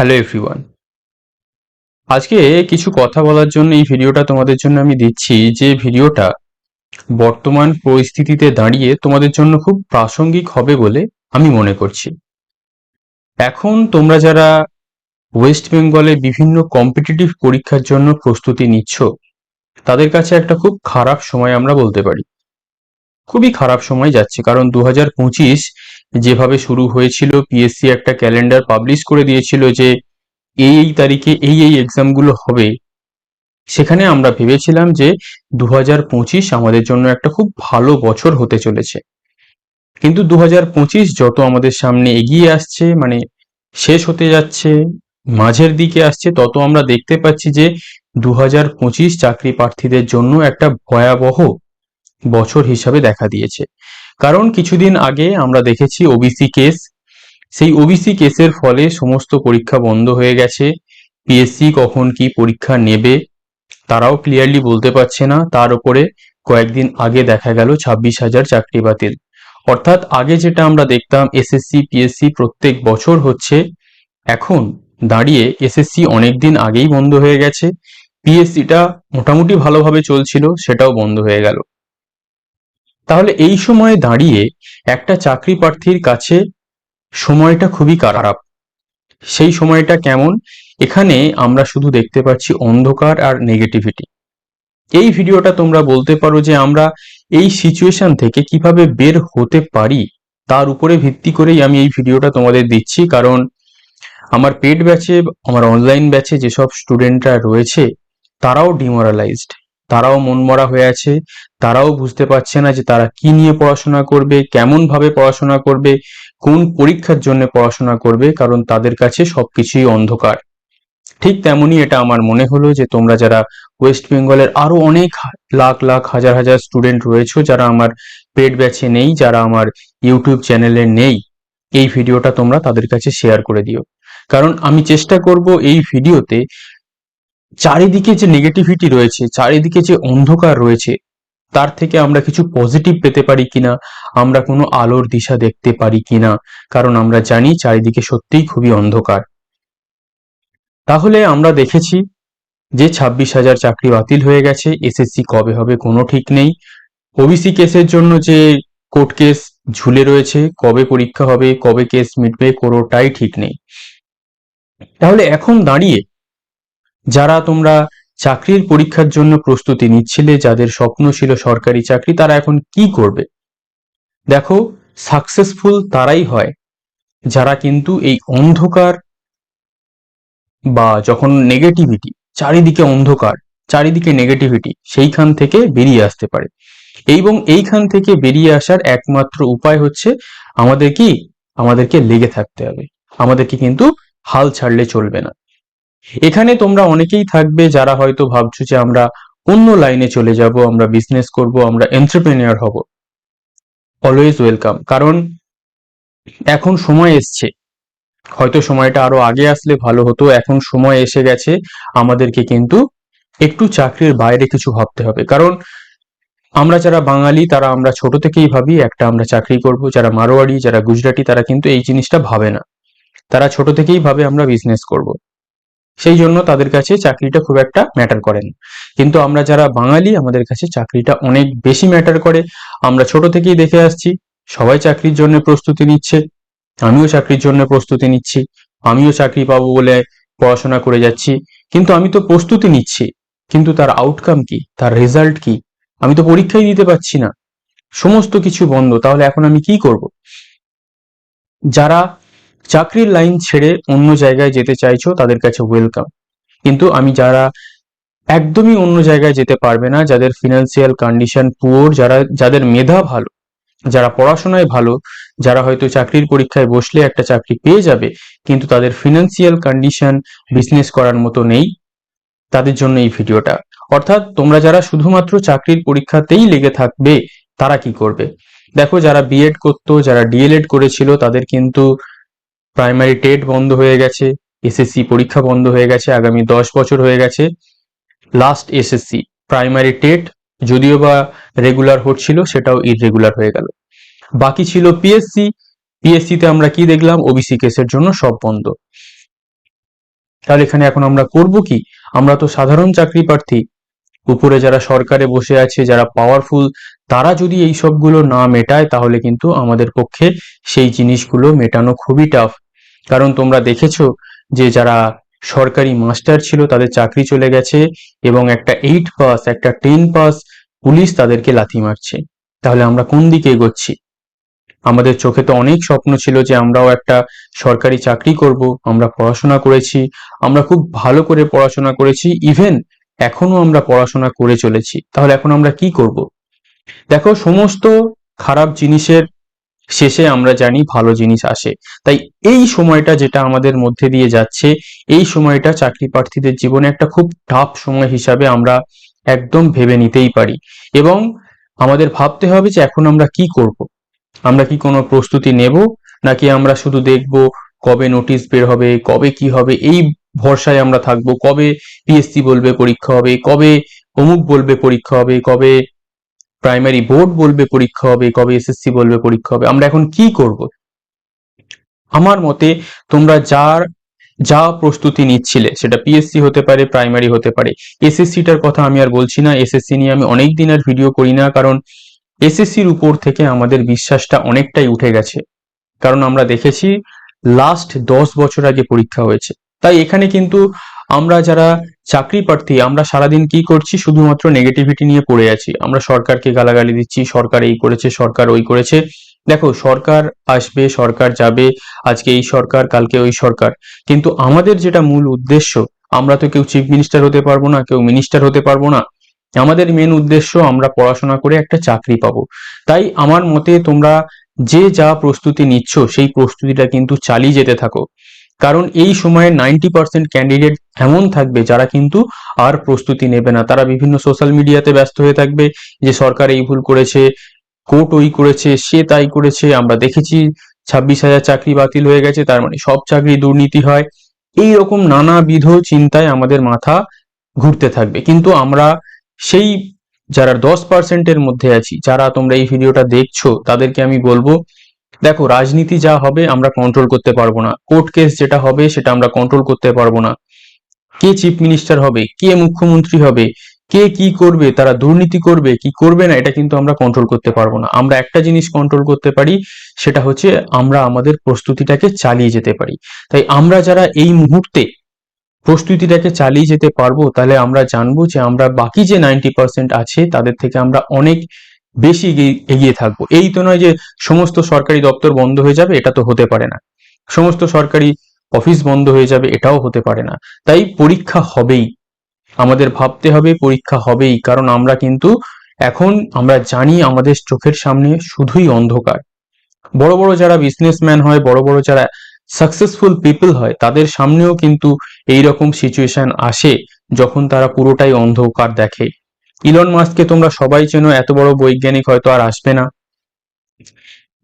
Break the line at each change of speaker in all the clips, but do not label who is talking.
Hello everyone আজকে কিছু কথা বলার জন্য এই ভিডিওটা তোমাদের জন্য আমি দিচ্ছি। যে ভিডিওটা বর্তমান পরিস্থিতিতে দাঁড়িয়ে তোমাদের জন্য খুব প্রাসঙ্গিক হবে বলে আমি মনে করছি। এখন তোমরা যারা ওয়েস্ট বেঙ্গলে বিভিন্ন কম্পিটিটিভ পরীক্ষার জন্য প্রস্তুতি নিচ্ছ, তাদের কাছে একটা খুব খারাপ সময় আমরা বলতে পারি। খুবই খারাপ সময় যাচ্ছে। কারণ দু হাজার পঁচিশ যেভাবে শুরু হয়েছিল পিএসসি একটা ক্যালেন্ডার পাবলিশ করে দিয়েছিল যে এই এই তারিখে এই এই এক্সামগুলো হবে। সেখানে আমরা ভেবেছিলাম যে দু হাজার পঁচিশ আমাদের জন্য একটা খুব ভালো বছর হতে চলেছে। কিন্তু দু হাজার পঁচিশ যত আমাদের সামনে এগিয়ে আসছে মানে শেষ হতে যাচ্ছে, মাঝের দিকে আসছে, তত আমরা দেখতে পাচ্ছি যে দু হাজার পঁচিশ চাকরি প্রার্থীদের জন্য একটা ভয়াবহ বছর হিসাবে দেখা দিয়েছে। কারণ কিছুদিন আগে আমরা দেখেছি ওবিসি কেস সেই ওবিসি কেসের ফলে সমস্ত পরীক্ষা বন্ধ হয়ে গেছে। পিএসসি কখন কি পরীক্ষা নেবে, তারাও ক্লিয়ারলি বলতে পারছে না। তার উপরে কয়েকদিন আগে দেখা গেল ছাব্বিশ হাজার চাকরি বাতিল। অর্থাৎ আগে যেটা আমরা দেখতাম এসএসসি পিএসসি প্রত্যেক বছর হচ্ছে। এখন দাঁড়িয়ে এসএসসি অনেকদিন আগেই বন্ধ হয়ে গেছে। পিএসসিটা মোটামুটি ভালোভাবে চলছিল, সেটাও বন্ধ হয়ে গেল। তাহলে এই সময়ে দাঁড়িয়ে একটা চাকরি প্রার্থীর কাছে সময়টা খুবই খারাপ। সেই সময়টা কেমন? এখানে আমরা শুধু দেখতে পাচ্ছি অন্ধকার আর নেগেটিভিটি এই ভিডিওটা তোমরা বলতে পারো যে আমরা এই সিচুয়েশন থেকে কীভাবে বের হতে পারি, তার উপরে ভিত্তি করেই আমি এই ভিডিওটা তোমাদের দিচ্ছি। কারণ আমার পেড ব্যাচে আমার অনলাইন ব্যাচে যেসব স্টুডেন্টরা রয়েছে, তারাও ডিমোরালাইজড তারাও মনমরা হয়ে আছে, তারাও বুঝতে পারছে না যে তারা কি নিয়ে পড়াশোনা করবে, কেমন ভাবে পড়াশোনা করবে, কোন পরীক্ষার জন্য পড়াশোনা করবে, কারণ তাদের কাছে সবকিছুই অন্ধকার। ঠিক তেমনই এটা আমার মনে হলো যে তোমরা যারা ওয়েস্ট বেঙ্গলের আরও অনেক লাখ লাখ হাজার হাজার স্টুডেন্ট রয়েছে, যারা আমার পেড ব্যাচে নেই, যারা আমার ইউটিউব চ্যানেলে নেই, এই ভিডিওটা তোমরা তাদের কাছে শেয়ার করে দিও। কারণ আমি চেষ্টা করব এই ভিডিওতে চারিদিকে যে নেগেটিভিটি রয়েছে, চারিদিকে যে অন্ধকার রয়েছে, তার থেকে আমরা কিছু পজিটিভ পেতে পারি কিনা, আমরা কোনো আলোর দিশা দেখতে পারি কিনা, কারণ আমরা জানি চারিদিকে সত্যিই খুবই অন্ধকার। তাহলে আমরা দেখেছি যে ছাব্বিশ হাজার চাকরি বাতিল হয়ে গেছে এসএসসি কবে হবে কোনো ঠিক নেই। ওবিসি কেসের জন্য যে কোর্ট কেস ঝুলে রয়েছে, কবে পরীক্ষা হবে, কবে কেস মিটবে, কোনোটাই ঠিক নেই। তাহলে এখন দাঁড়িয়ে যারা তোমরা চাকরির পরীক্ষার জন্য প্রস্তুতি নিচ্ছিলে, যাদের স্বপ্ন ছিল সরকারি চাকরি, তারা এখন কি করবে? দেখো সাকসেসফুল তারাই হয়। যারা কিন্তু এই অন্ধকার বা যখন নেগেটিভিটি চারিদিকে অন্ধকার, চারিদিকে নেগেটিভিটি সেইখান থেকে বেরিয়ে আসতে পারে। এবং এইখান থেকে বেরিয়ে আসার একমাত্র উপায় হচ্ছে আমাদের কি? আমাদেরকে লেগে থাকতে হবে। আমাদেরকে কিন্তু হাল ছাড়লে চলবে না। এখানে তোমরা অনেকেই থাকবে যারা হয়তো ভাবছ যে আমরা অন্য লাইনে চলে যাব, আমরা বিজনেস করব, আমরা এন্টারপ্রেনিয়র হব। অলওয়েজ ওয়েলকাম কারণ এখন সময় এসছে। হয়তো সময়টা আরও আগে আসলে ভালো হতো, এখন সময় এসে গেছে, আমাদেরকে কিন্তু একটু চাকরির বাইরে কিছু ভাবতে হবে। কারণ আমরা যারা বাঙালি, তারা আমরা ছোট থেকেই ভাবি, একটা আমরা চাকরি করব, যারা মারোয়াড়ি, যারা গুজরাটি, তারা কিন্তু এই জিনিসটা ভাবে না। তারা ছোট থেকেই ভাবে আমরা বিজনেস করব। সেই জন্য তাদের কাছে চাকরিটা খুব একটা ম্যাটার করে না। কিন্তু আমরা যারা বাঙালি, আমাদের কাছে চাকরিটা অনেক বেশি ম্যাটার করে। আমরা ছোট থেকেই দেখে আসছি, সবাই চাকরির জন্য প্রস্তুতি নিচ্ছে, আমিও চাকরির জন্য প্রস্তুতি নিচ্ছি, আমিও চাকরি পাবো বলে পড়াশোনা করে যাচ্ছি। কিন্তু আমি তো প্রস্তুতি নিচ্ছি, কিন্তু তার আউটকাম কি, তার রেজাল্ট কি, আমি তো পরীক্ষাই দিতে পারছি না। সমস্ত কিছু বন্ধ, তাহলে এখন আমি কি করব? যারা চাকরির লাইন ছেড়ে অন্য জায়গায় যেতে চাইছো, তাদের কাছে ওয়েলকাম কিন্তু আমি যারা একদমই অন্য জায়গায় যেতে পারবে না, যাদের ফিনান্সিয়াল কন্ডিশন পুয়োর যারা, যাদের মেধা ভালো, যারা পড়াশোনায় ভালো, যারা হয়তো চাকরির পরীক্ষায় বসলে একটা চাকরি পেয়ে যাবে, কিন্তু তাদের ফিনান্সিয়াল কন্ডিশন বিজনেস করার মতো নেই, তাদের জন্য এই ভিডিওটা। অর্থাৎ তোমরা যারা শুধুমাত্র চাকরির পরীক্ষাতেই লেগে থাকবে, তারা কি করবে? দেখো, যারা বিএড করতো, যারা ডিএলএড করেছিল, তাদের কিন্তু প্রাইমারি টেট বন্ধ হয়ে গেছে এসএসসি পরীক্ষা বন্ধ হয়ে গেছে, আগামী দশ বছর হয়ে গেছে। লাস্ট এসএসসি প্রাইমারি টেট যদিও বা রেগুলার হচ্ছিল, সেটাও ইররেগুলার হয়ে গেল। বাকি ছিল পিএসসি পিএসসিতে আমরা কি দেখলাম? ওবিসি কেসের জন্য সব বন্ধ। তাহলে এখানে এখন আমরা করব কি? আমরা তো সাধারণ চাকরি প্রার্থী। উপরে যারা সরকারে বসে আছে, যারা পাওয়ারফুল তারা যদি এই সবগুলো না মেটায়, তাহলে কিন্তু আমাদের পক্ষে সেই জিনিসগুলো মেটানো খুবই টাফ কারণ তোমরা দেখেছ যে যারা সরকারি মাস্টার ছিল তাদের চাকরি চলে গেছে এবং একটা এইট পাস একটা টেন পাস পুলিশ তাদেরকে লাথি মারছে। তাহলে আমরা কোন দিকে এগোচ্ছি? আমাদের চোখে তো অনেক স্বপ্ন ছিল যে আমরাও একটা সরকারি চাকরি করব, আমরা পড়াশোনা করেছি, আমরা খুব ভালো করে পড়াশোনা করেছি ইভেন এখনও আমরা পড়াশোনা করে চলেছি। তাহলে এখন আমরা কি করব? দেখো, সমস্ত খারাপ জিনিসের শেষে আমরা জানি ভালো জিনিস আসে। তাই এই সময়টা যেটা আমাদের মধ্যে দিয়ে যাচ্ছে, এই সময়টা চাকরি প্রার্থীদের জীবনে একটা খুব টাফ সময় হিসাবে আমরা একদম ভেবে নিতেই পারি। এবং আমাদের ভাবতে হবে যে এখন আমরা কি করব? আমরা কি কোনো প্রস্তুতি নেব, নাকি আমরা শুধু দেখব কবে নোটিশ বের হবে, কবে কি হবে, এই ভরসায় আমরা থাকব, কবে পিএসসি বলবে পরীক্ষা হবে, কবে অমুক বলবে পরীক্ষা হবে, কবে প্রাইমারি বোর্ড বলবে পরীক্ষা হবে, কবে এসএসসি বলবে পরীক্ষা হবে, আমরা এখন কি করব? আমার মতে তোমরা যার, যা প্রস্তুতি নিচ্ছিলে, সেটা পিএসসি হতে পারে প্রাইমারি হতে পারে এসএসসিটার কথা আমি আর বলছি না এসএসসি নিয়ে আমি অনেক দিন আর ভিডিও করি না, কারণ এসএসসির উপর থেকে আমাদের বিশ্বাসটা অনেকটাই উঠে গেছে। কারণ আমরা দেখেছি লাস্ট দশ বছর আগে পরীক্ষা হয়েছে। তাই এখানে কিন্তু আমরা যারা চাকরি প্রার্থী, আমরা সারাদিন কি করছি? শুধুমাত্র নেগেটিভিটি নিয়ে পড়ে আছি। আমরা সরকারকে গালাগালি দিচ্ছি, সরকার এই করেছে, সরকার ওই করেছে। দেখো, সরকার আসবে, সরকার যাবে, আজকে এই সরকার, কালকে ওই সরকার। কিন্তু আমাদের যেটা মূল উদ্দেশ্য, আমরা তো কেউ চিফ মিনিস্টার হতে পারব না, কেউ মিনিস্টার হতে পারব না। আমাদের মেন উদ্দেশ্য, আমরা পড়াশোনা করে একটা চাকরি পাবো। তাই আমার মতে তোমরা যে যা প্রস্তুতি নিচ্ছ, সেই প্রস্তুতিটা কিন্তু চালিয়ে যেতে থাকো। কারণ এই সময়ে নাইনটি পার্সেন্ট ক্যান্ডিডেট এমন থাকবে যারা কিন্তু আর প্রস্তুতি নেবে না। তারা বিভিন্ন সোশ্যাল মিডিয়াতে ব্যস্ত হয়ে থাকবে যে সরকার এই ভুল করেছে কোর্ট ওই করেছে, সে তাই করেছে, আমরা দেখেছি ছাব্বিশ হাজার চাকরি বাতিল হয়ে গেছে, তার মানে সব চাকরি দুর্নীতি হয়। এই রকম নানাবিধ চিন্তায় আমাদের মাথা ঘুরতে থাকবে। কিন্তু আমরা সেই যারা দশ পার্সেন্টের মধ্যে আছি, যারা তোমরা এই ভিডিওটা দেখছ, তাদেরকে আমি বলব দেখো, রাজনীতি যা হবে আমরা কন্ট্রোল করতে পারব না। কোর্ট কেস যেটা হবে সেটা আমরা কন্ট্রোল করতে পারব না। কে চিফ মিনিস্টার হবে? কে মুখ্যমন্ত্রী হবে? কে কি করবে? তারা দুর্নীতি করবে? কি করবে না? এটা কিন্তু আমরা কন্ট্রোল করতে পারব না। আমরা একটা জিনিস কন্ট্রোল করতে পারি, সেটা হচ্ছে আমরা আমাদের প্রস্তুতিটাকে চালিয়ে যেতে পারি। তাই আমরা যারা এই মুহূর্তে প্রস্তুতিটাকে চালিয়ে যেতে পারব, তাহলে আমরা জানব যে আমরা বাকি যে নাইনটি আছে, তাদের থেকে আমরা অনেক বেশি এগিয়ে থাকব। এই তো নয় যে সমস্ত সরকারি দপ্তর বন্ধ হয়ে যাবে, এটা তো হতে পারে না। সমস্ত সরকারি অফিস বন্ধ হয়ে যাবে, এটাও হতে পারে না। তাই পরীক্ষা হবেই। আমাদের ভাবতে হবে পরীক্ষা হবেই, কারণ আমরা কিন্তু এখন আমরা জানি আমাদের চোখের সামনে শুধুই অন্ধকার। বড় বড় যারা বিজনেসম্যান হয়, বড় বড় যারা সাকসেসফুল পিপল হয়, তাদের সামনেও কিন্তু এই রকম সিচুয়েশন আসে, যখন তারা পুরোটাই অন্ধকার দেখে। ইলন মাস্ককে তোমরা সবাই চেনো, এত বড় বৈজ্ঞানিক হয়তো আর আসবে না।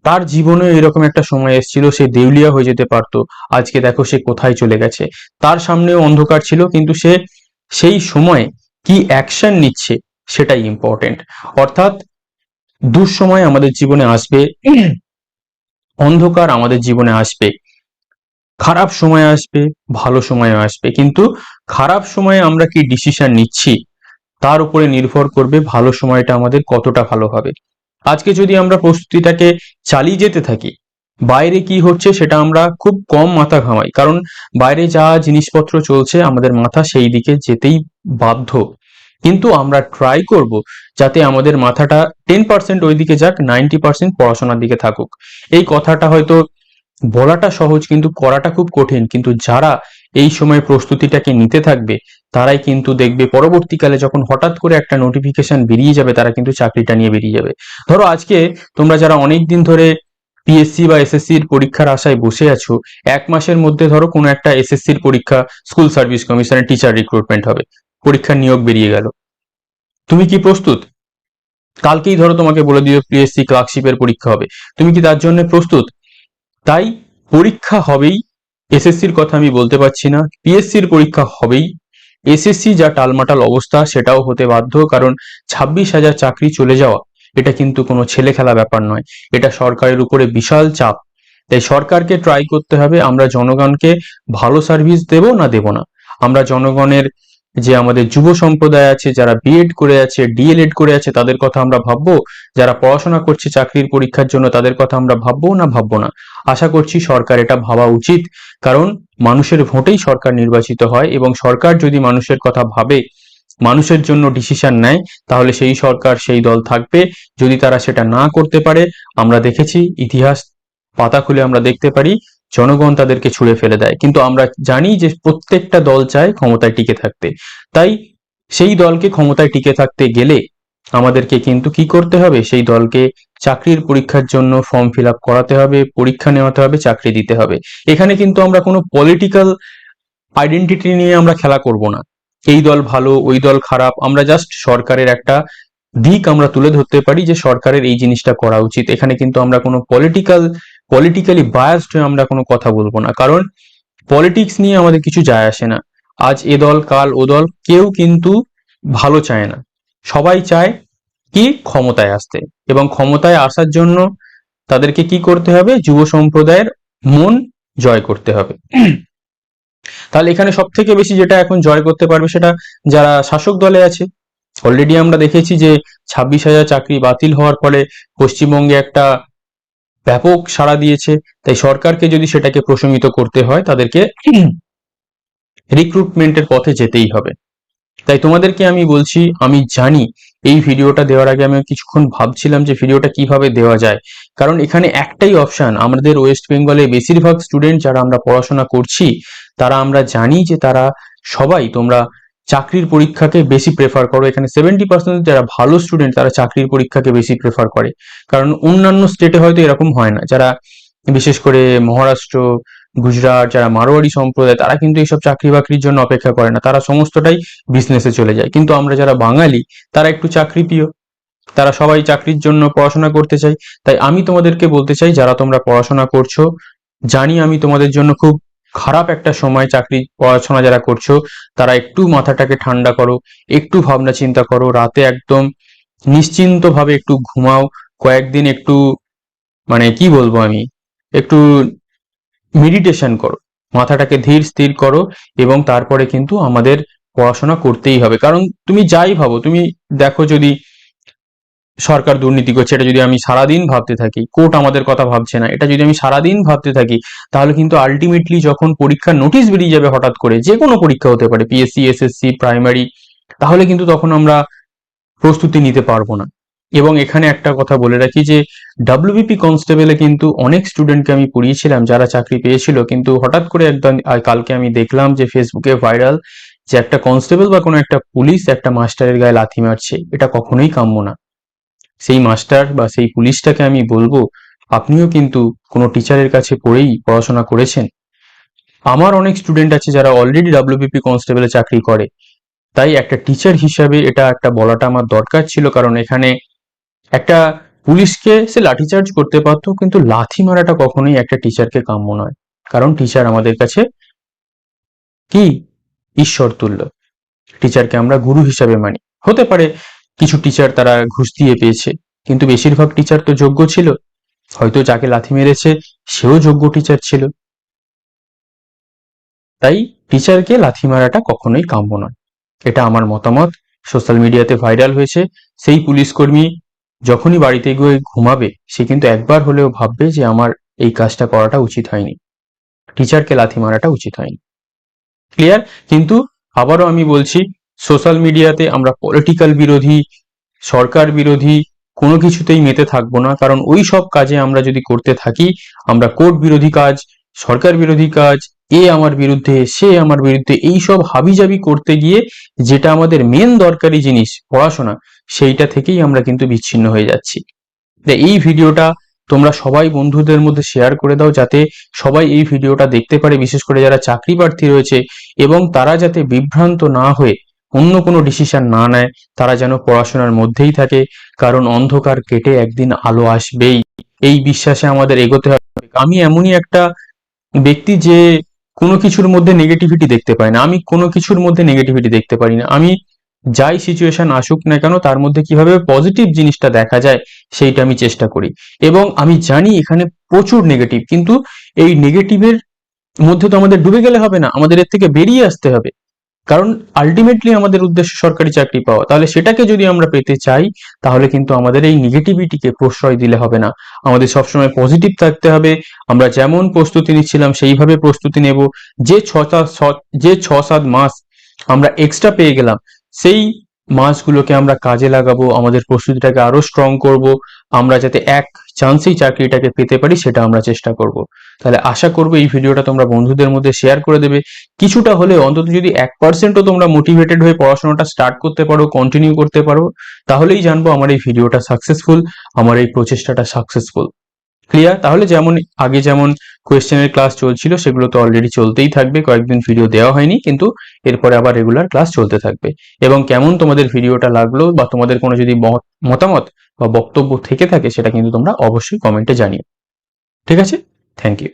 তার জীবনে এরকম একটা সময় এসেছিল, সে দেউলিয়া হয়ে যেতে পারতো। আজকে দেখো সে কোথায় চলে গেছে। তার সামনেও অন্ধকার ছিল, কিন্তু সে সেই সময় কি অ্যাকশন নিচ্ছে সেটাই ইম্পর্টেন্ট অর্থাৎ দুঃসময় আমাদের জীবনে আসবে, অন্ধকার আমাদের জীবনে আসবে। খারাপ সময় আসবে, ভালো সময় আসবে। কিন্তু খারাপ সময়ে আমরা কি ডিসিশন নিচ্ছি? তার উপরে নির্ভর করবে ভালো সময়টা আমাদের কতটা ভালো হবে। আজকে যদি আমরা প্রস্তুতিটাকে চালিয়ে যেতে থাকি, বাইরে কি হচ্ছে সেটা আমরা খুব কম মাথা ঘামাই, কারণ বাইরে যা জিনিসপত্র চলছে আমাদের মাথা সেই দিকে যেতেই বাধ্য। কিন্তু আমরা ট্রাই করব যাতে আমাদের মাথাটা টেন পার্সেন্ট ওই দিকে যাক নাইনটি পার্সেন্ট পড়াশোনার দিকে থাকুক। এই কথাটা হয়তো বলাটা সহজ, কিন্তু করাটা খুব কঠিন। কিন্তু যারা এই সময় প্রস্তুতিটাকে নিতে থাকবে? তারাই কিন্তু দেখবে। পরবর্তীকালে যখন হঠাৎ করে একটা নোটিফিকেশন বেরিয়ে যাবে, তারা কিন্তু চাকরিটা নিয়ে বেরিয়ে যাবে। ধরো আজকে তোমরা যারা অনেক দিন ধরে পিএসসি বা এসএসসির পরীক্ষার আশায় বসে আছো, এক মাসের মধ্যে ধরো কোনো একটা এসএসসির পরীক্ষা স্কুল সার্ভিস কমিশনের টিচার রিক্রুটমেন্ট হবে। পরীক্ষার নিয়োগ বেরিয়ে গেল। তুমি কি প্রস্তুত? কালকেই ধরো তোমাকে বলে দিও পিএসসি ক্লার্কশিপের পরীক্ষা হবে। তুমি কি তার জন্য প্রস্তুত? তাই পরীক্ষা হবেই এসএসসির কথা আমি বলতে পারছি না। পিএসসির পরীক্ষা হবেই। এসএসসি যা টালমাটাল অবস্থা, সেটাও হতে বাধ্য, কারণ ছাব্বিশ হাজার চাকরি চলে যাওয়া, এটা কিন্তু কোনো ছেলে খেলা ব্যাপার নয়। এটা সরকারের উপরে বিশাল চাপ। তাই সরকারকে ট্রাই করতে হবে, আমরা জনগণকে ভালো সার্ভিস দেব না দেব না। আমরা জনগণের যে আমাদের যুব সম্প্রদায় আছে, যারা বিএড করে আছে ডিএলএড করে আছে, তাদের কথা আমরা ভাববো। যারা পড়াশোনা করছে চাকরির পরীক্ষার জন্য, তাদের কথা আমরা ভাববো না ভাববো না। আশা করছি সরকার এটা ভাবা উচিত। কারণ মানুষের ভোটেই সরকার নির্বাচিত হয় এবং সরকার যদি মানুষের কথা ভাবে, মানুষের জন্য ডিসিশন নেয়, তাহলে সেই সরকার সেই দল থাকবে। যদি তারা সেটা না করতে পারে, আমরা দেখেছি ইতিহাস পাতা খুলে আমরা দেখতে পারি। জনগণ তাদেরকে ছুঁড়ে ফেলে দেয়। কিন্তু আমরা জানি যে প্রত্যেকটা দল চায় ক্ষমতায় টিকে থাকতে। তাই সেই দলকে ক্ষমতায় টিকে থাকতে গেলে আমাদেরকে কিন্তু কি করতে হবে? সেই দলকে চাকরির পরীক্ষার জন্য ফর্ম ফিল করাতে হবে, পরীক্ষা নেওয়াতে হবে, চাকরি দিতে হবে। এখানে কিন্তু আমরা কোনো পলিটিক্যাল আইডেন্টিটি নিয়ে আমরা খেলা করব না। এই দল ভালো, ওই দল খারাপ, আমরা জাস্ট সরকারের একটা দিক আমরা তুলে ধরতে পারি যে সরকারের এই জিনিসটা করা উচিত। এখানে কিন্তু আমরা কোনো পলিটিক্যাল পলিটিক্যালি বায়াসড হয়ে আমরা কোনো কথা বলব না। কারণ পলিটিক্স নিয়ে আমাদের কিছু যায় আসে না। আজ এ দল, কাল ও দল কেউ কিন্তু ভালো চায় না। সবাই চায় কি ক্ষমতায় আসতে। এবং ক্ষমতায় আসার জন্য তাদেরকে কি করতে হবে? যুব সম্প্রদায়ের মন জয় করতে হবে। তাহলে এখানে সব থেকে বেশি যেটা এখন জয় করতে পারবে সেটা যারা শাসক দলে আছে অলরেডি আমরা দেখেছি যে ছাব্বিশ হাজার চাকরি বাতিল হওয়ার ফলে পশ্চিমবঙ্গে একটা ব্যাপক সাড়া দিয়েছে। তাই সরকারকে যদি সেটাকে প্রশমিত করতে হয়, তাদেরকে রিক্রুটমেন্টের পথে যেতেই হবে। তাই তোমাদেরকে আমি বলছি, আমি জানি এই ভিডিওটা দেওয়ার আগে আমি কিছুক্ষণ ভাবছিলাম যে ভিডিওটা কীভাবে দেওয়া যায়। কারণ এখানে একটাই অপশন আমাদের ওয়েস্ট বেঙ্গলে বেশিরভাগ স্টুডেন্ট যারা আমরা পড়াশোনা করছি, তারা আমরা জানি যে তারা সবাই তোমরা চাকরির পরীক্ষাকে বেশি প্রেফার করো। এখানে সেভেন্টি পার্সেন্ট যারা ভালো স্টুডেন্ট তারা চাকরির পরীক্ষাকে বেশি প্রেফার করে। কারণ অন্যান্য স্টেটে হয়তো এরকম হয় না। যারা বিশেষ করে মহারাষ্ট্র, গুজরাট, যারা মারোয়াড়ি সম্প্রদায়, তারা কিন্তু এইসব চাকরি বাকরির জন্য অপেক্ষা করে না। তারা সমস্তটাই বিজনেসে চলে যায়। কিন্তু আমরা যারা বাঙালি, তারা একটু চাকরি প্রিয় তারা সবাই চাকরির জন্য পড়াশোনা করতে চাই তাই আমি তোমাদেরকে বলতে চাই, যারা তোমরা পড়াশোনা করছ, জানি আমি তোমাদের জন্য খুব খারাপ একটা সময় চাকরি, পড়াশোনা যারা করছ, তারা একটু মাথাটাকে ঠান্ডা করো, একটু ভাবনা চিন্তা করো, রাতে একদম নিশ্চিন্ত ভাবে একটু ঘুমাও, কয়েকদিন একটু মানে কি বলব আমি, একটু মেডিটেশন করো, মাথাটাকে ধীর স্থির করো এবং তারপরে কিন্তু আমাদের পড়াশোনা করতেই হবে। কারণ তুমি যাই ভাবো, তুমি দেখো যদি সরকার দুর্নীতি করছে, এটা যদি আমি সারাদিন ভাবতে থাকি, কোর্ট আমাদের কথা ভাবছে না, এটা যদি আমি সারাদিন ভাবতে থাকি, তাহলে কিন্তু আলটিমেটলি যখন পরীক্ষার নোটিশ বেরিয়ে যাবে হঠাৎ করে, যে কোনো পরীক্ষা হতে পারে পিএসসি এসএসসি প্রাইমারি তাহলে কিন্তু তখন আমরা প্রস্তুতি নিতে পারব না। এবং এখানে একটা কথা বলে রাখি যে ডাব্লিউবিপি কনস্টেবলে কিন্তু অনেক স্টুডেন্টকে আমি পড়িয়েছিলাম, যারা চাকরি পেয়েছিল, কিন্তু হঠাৎ করে একদম কালকে আমি দেখলাম যে ফেসবুকে ভাইরাল যে একটা কনস্টেবল বা কোনো একটা পুলিশ একটা মাস্টারের গায়ে লাথি মারছে, এটা কখনোই কাম্য না। সেই মাস্টার বা সেই পুলিশটাকে আমি বলব, আপনিও কিন্তু কোনো টিচারের কাছে পড়েই পড়াশোনা করেছেন। আমার অনেক স্টুডেন্ট আছে যারা অলরেডি ডাব্লিউবিপি কনস্টেবলে চাকরি করে। তাই একটা টিচার হিসাবে এটা একটা বলাটা আমার দরকার ছিল, কারণ এখানে একটা পুলিশকে সে লাঠিচার্জ করতে পারতো, কিন্তু লাথি মারাটা কখনোই একটা টিচারকে কাম্য নয়। কারণ টিচার আমাদের কাছে কি? ঈশ্বর তুল্য। টিচারকে আমরা গুরু হিসাবে মানি। হতে পারে কিছু টিচার তারা ঘুষ দিয়ে পেয়েছে। কিন্তু বেশিরভাগ টিচার তো যোগ্য ছিল। হয়তো যাকে লাথি মেরেছে, সেও যোগ্য টিচার ছিল। তাই টিচারকে লাথি মারাটা কখনোই কাম্য নয়। এটা আমার মতামত। সোশ্যাল মিডিয়াতে ভাইরাল হয়েছে। সেই পুলিশ কর্মী যখনই বাড়িতে গিয়ে ঘুমাবে, সে কিন্তু একবার হলেও ভাববে যে আমার এই কাজটা করাটা উচিত হয়নি। টিচারকে লাথি মারাটা উচিত হয়নি। ক্লিয়ার কিন্তু আবারও আমি বলছি সোশ্যাল মিডিয়াতে আমরা পলিটিক্যাল বিরোধী, সরকার বিরোধী, কোনো কিছুতেই মেতে থাকব না। কারণ ওই সব কাজে আমরা যদি করতে থাকি, আমরা কোর্ট বিরোধী কাজ, সরকার বিরোধী কাজ, এ আমার বিরুদ্ধে, সে আমার বিরুদ্ধে, এই সব হাবিজাবি করতে গিয়ে যেটা আমাদের মেন দরকারি জিনিস, পড়াশোনা, সেইটা থেকেই আমরা কিন্তু বিচ্ছিন্ন হয়ে যাচ্ছি। এই ভিডিওটা তোমরা সবাই বন্ধুদের মধ্যে শেয়ার করে দাও যাতে সবাই এই ভিডিওটা দেখতে পারে, বিশেষ করে যারা চাকরি প্রার্থী রয়েছে, এবং তারা যাতে বিভ্রান্ত না হয়ে অন্য কোনো ডিসিশন না নেয়, তারা যেন পড়াশোনার মধ্যেই থাকে, কারণ অন্ধকার কেটে একদিন আলো আসবেই। এই বিশ্বাসে আমাদের এগোতে হবে। আমি এমনই একটা ব্যক্তি যে কোনো কিছুর মধ্যে নেগেটিভিটি দেখতে পাই না। আমি কোনো কিছুর মধ্যে নেগেটিভিটি দেখতে পারি না। আমি যাই সিচুয়েশন আসুক না কেন, তার মধ্যে কীভাবে পজিটিভ জিনিসটা দেখা যায়, সেইটা আমি চেষ্টা করি। এবং আমি জানি এখানে প্রচুর নেগেটিভ কিন্তু এই নেগেটিভের মধ্যে তো আমাদের ডুবে গেলে হবে না। আমাদের এর থেকে বেরিয়ে আসতে হবে। কারণ আলটিমেটলি আমাদের উদ্দেশ্য সরকারি চাকরি পাওয়া। তাহলে সেটাকে যদি আমরা পেতে চাই, তাহলে কিন্তু আমাদের এই নেগেটিভিটিকে প্রশ্রয় দিলে হবে না। আমাদের সবসময় পজিটিভ থাকতে হবে। আমরা যেমন প্রস্তুতি নিচ্ছিলাম, সেইভাবে প্রস্তুতি নেব। যে ছ যে ছ সাত মাস আমরা এক্সট্রা পেয়ে গেলাম, সেই মাসগুলোকে আমরা কাজে লাগাবো, আমাদের প্রস্তুতিটাকে আরও স্ট্রং করব, আমরা যাতে এক চান্সেই চাকরিটাকে পেতে পারি সেটা আমরা চেষ্টা করব। তাহলে আশা করব এই ভিডিওটা তোমরা বন্ধুদের মধ্যে শেয়ার করে দেবে। কিছুটা হলে অন্তত যদি এক পার্সেন্টও তোমরা মোটিভেটেড হয়ে পড়াশোনাটা স্টার্ট করতে পারো কন্টিনিউ করতে পারো, তাহলেই জানব আমার এই ভিডিওটা সাকসেসফুল আমার এই প্রচেষ্টাটা সাকসেসফুল ক্লিয়ার তাহলে যেমন আগে যেমন কোয়েশ্চেনের ক্লাস চলছিল, সেগুলো তো অলরেডি চলতেই থাকবে। কয়েকদিন ভিডিও দেওয়া হয়নি, কিন্তু এরপরে আবার রেগুলার ক্লাস চলতে থাকবে। এবং কেমন তোমাদের ভিডিওটা লাগল বা তোমাদের কোনো যদি মতামত বা বক্তব্য থেকে থাকে, সেটা কিন্তু তোমরা অবশ্যই কমেন্টে জানিও। ঠিক আছে? Thank you